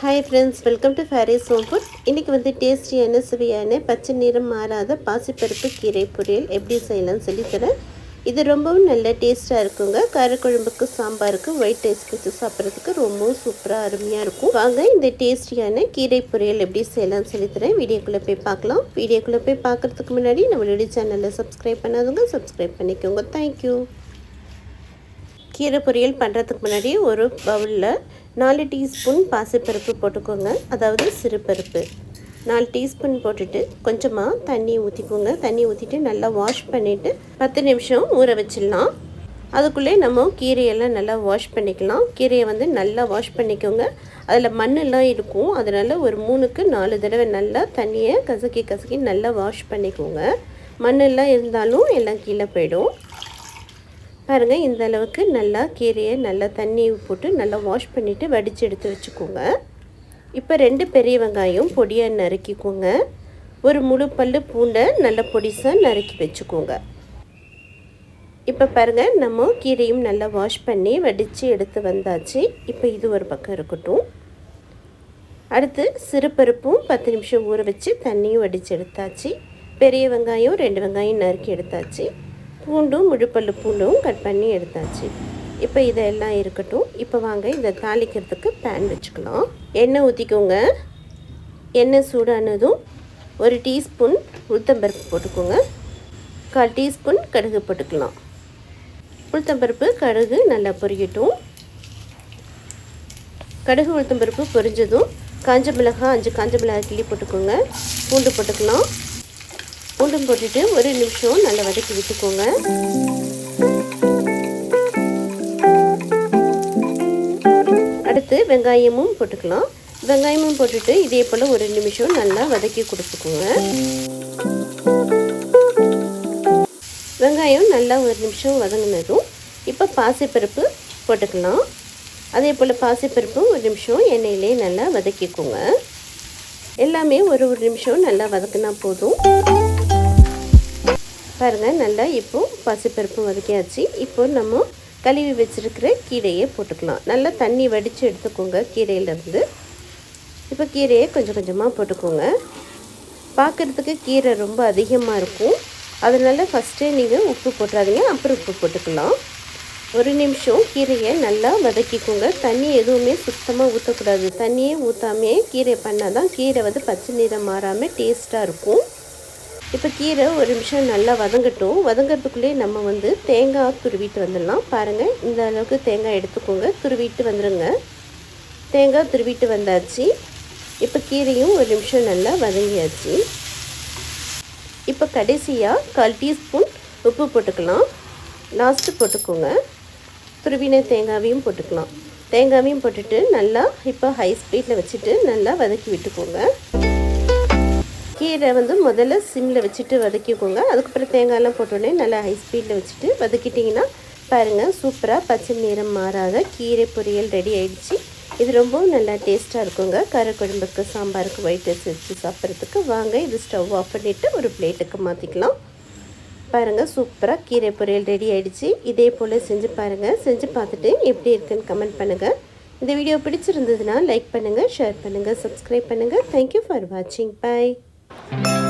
Hi friends welcome to Faris home food இன்றைக்கி வந்து டேஸ்டியான சுவையான பச்சை நிறம் மாறாத பாசிப்பருப்பு கீரை பொரியல் எப்படி செய்யலாம்னு சொல்லித்தரேன் இது ரொம்பவும் நல்ல டேஸ்ட்டாக இருக்குங்க. காரக்குழம்புக்கு சாம்பாருக்கு ஒயிட் ரைஸ் வச்சு சாப்பிட்றதுக்கு ரொம்பவும் சூப்பராக அருமையாக இருக்கும். வாங்க இந்த டேஸ்டியான கீரை பொரியல் எப்படி செய்யலாம்னு சொல்லித்தரேன் வீடியோக்குள்ளே போய் பார்க்கலாம். வீடியோக்குள்ளே போய் பார்க்குறதுக்கு முன்னாடி நம்மளுடைய சேனலில் சப்ஸ்கிரைப் பண்ணாதவங்க சப்ஸ்கிரைப் பண்ணிக்கோங்க. தேங்க்யூ கீரை பொரியல் பண்ணுறதுக்கு முன்னாடி ஒரு பவுலில் நாலு டீஸ்பூன் பாசிப்பருப்பு போட்டுக்கோங்க. அதாவது சிறுபருப்பு. நாலு டீஸ்பூன் போட்டுட்டு கொஞ்சமாக தண்ணி ஊற்றிக்கோங்க தண்ணி ஊற்றிட்டு நல்லா வாஷ் பண்ணிவிட்டு பத்து நிமிஷம் ஊற வச்சிடலாம். அதுக்குள்ளே நம்ம கீரையெல்லாம் நல்லா வாஷ் பண்ணிக்கலாம். கீரையை வந்து நல்லா வாஷ் பண்ணிக்கோங்க. அதில் மண்ணெல்லாம் இருக்கும். அதனால் ஒரு மூணுக்கு நாலு தடவை நல்லா தண்ணியை கசக்கி கசக்கி நல்லா வாஷ் பண்ணிக்கோங்க. மண்ணெல்லாம் இருந்தாலும் எல்லாம் கீழே போயிடும். பாருங்கள் இந்த அளவுக்கு நல்லா கீரையை நல்லா தண்ணி போட்டு நல்லா வாஷ் பண்ணிவிட்டு வடித்து எடுத்து வச்சுக்கோங்க. இப்போ ரெண்டு பெரிய வெங்காயம் பொடியாக நறுக்கிக்கோங்க. ஒரு முழு பல்லு பூண்டை நல்ல பொடிசாக நறுக்கி வச்சுக்கோங்க. இப்போ பாருங்கள் நம்ம கீரையும் நல்லா வாஷ் பண்ணி வடித்து எடுத்து வந்தாச்சு. இப்போ இது ஒரு பக்கம் இருக்கட்டும். அடுத்து சிறுபருப்பும் பத்து நிமிஷம் ஊற வச்சு தண்ணியும் வடித்து எடுத்தாச்சு. பெரிய வெங்காயம் ரெண்டு வெங்காயம் நறுக்கி எடுத்தாச்சு. பூண்டும் முழுப்பல்லு பூண்டும் கட் பண்ணி எடுத்தாச்சு. இப்போ இதெல்லாம் இருக்கட்டும். இப்போ வாங்க இதை தாளிக்கிறதுக்கு பேன் வச்சுக்கலாம். எண்ணெய் ஊற்றிக்கோங்க எண்ணெய் சூடானதும் ஒரு டீஸ்பூன் உளுத்தம்பருப்பு போட்டுக்கோங்க. கால் டீஸ்பூன் கடுகு போட்டுக்கலாம். உளுத்தம்பருப்பு கடுகு நல்லா பொரியட்டும். கடுகு உளுத்தம்பருப்பு பொரிஞ்சதும் காஞ்ச மிளகாய் அஞ்சு காஞ்ச மிளகாய் கிள்ளி போட்டுக்கோங்க. பூண்டு போட்டுக்கலாம். பூண்டும் போட்டுட்டு ஒரு நிமிஷம் நல்லா வதக்கி விட்டுக்கோங்க. அடுத்து வெங்காயமும் போட்டுக்கலாம். வெங்காயமும் போட்டுட்டு இதே போல் ஒரு நிமிஷம் நல்லா வதக்கி கொடுத்துக்கோங்க. வெங்காயம் நல்லா ஒரு நிமிஷம் வதங்கினதும் இப்போ பாசிப்பருப்பு போட்டுக்கலாம். அதே போல் பாசிப்பருப்பு ஒரு நிமிஷம் எண்ணெயிலே நல்லா வதக்கிக்கோங்க. எல்லாமே ஒரு ஒரு நிமிஷம் நல்லா வதக்கினா போதும். பாருங்கள் நல்லா இப்போது பசுப்பருப்பு வதக்கியாச்சு. இப்போ நம்ம கழுவி வச்சுருக்கிற கீரையை போட்டுக்கலாம். நல்லா தண்ணி வடித்து எடுத்துக்கோங்க கீரையிலேருந்து. இப்போ கீரையை கொஞ்சம் கொஞ்சமாக போட்டுக்கோங்க. பார்க்குறதுக்கு கீரை ரொம்ப அதிகமாக இருக்கும். அதனால் ஃபஸ்ட்டே நீங்கள் உப்பு போட்டுறாதீங்க. அப்புறம் உப்பு போட்டுக்கலாம். ஒரு நிமிஷம் கீரையை நல்லா வதக்கிக்கோங்க. தண்ணி எதுவுமே சுத்தமாக ஊற்றக்கூடாது தண்ணியே ஊற்றாமே கீரை பண்ணால் தான் கீரை வந்து பச்சை நிறம் மாறாமல் டேஸ்ட்டாக இருக்கும். இப்போ கீரை ஒரு நிமிஷம் நல்லா வதங்கட்டும். வதங்கிறதுக்குள்ளே நம்ம வந்து தேங்காய் துருவிட்டு வந்துடலாம். பாருங்கள் இந்த அளவுக்கு தேங்காய் எடுத்துக்கோங்க. துருவிட்டு வந்துடுங்க தேங்காய் துருவிட்டு வந்தாச்சு. இப்போ கீரையும் ஒரு நிமிஷம் நல்லா வதங்கியாச்சு. இப்போ கடைசியாக கால் டீஸ்பூன் உப்பு போட்டுக்கலாம். லாஸ்ட்டு போட்டுக்கோங்க. துருவின தேங்காவையும் போட்டுக்கலாம். தேங்காவையும் போட்டுட்டு நல்லா இப்போ ஹை ஸ்பீடில் வச்சுட்டு நல்லா வதக்கி விட்டுக்கோங்க. கீரை வந்து முதல்ல சிம்மில் வச்சுட்டு வதக்கிக்கோங்க. அதுக்கப்புறம் தேங்காயெல்லாம் போட்டோடனே நல்லா ஹை ஸ்பீடில் வச்சுட்டு வதக்கிட்டிங்கன்னா பாருங்கள் சூப்பராக பச்சை நிறம் மாறாத கீரை பொரியல் ரெடி ஆயிடுச்சு. இது ரொம்பவும் நல்லா டேஸ்ட்டாக இருக்குங்க. கருக்குழம்புக்கு சாம்பாருக்கு ஒயிட் ரைஸ் வச்சு சாப்பிட்றதுக்கு. வாங்க இது ஸ்டவ் ஆஃப் பண்ணிவிட்டு ஒரு பிளேட்டுக்கு மாற்றிக்கலாம் பாருங்கள் சூப்பராக கீரை பொரியல் ரெடி ஆகிடுச்சு இதே போல் செஞ்சு பாருங்கள் செஞ்சு பார்த்துட்டு எப்படி இருக்குன்னு கமெண்ட் பண்ணுங்கள் இந்த வீடியோ பிடிச்சிருந்ததுன்னா லைக் பண்ணுங்கள் ஷேர் பண்ணுங்கள் சப்ஸ்கிரைப் பண்ணுங்கள் தேங்க்யூ ஃபார் வாட்சிங் பாய் Thank you.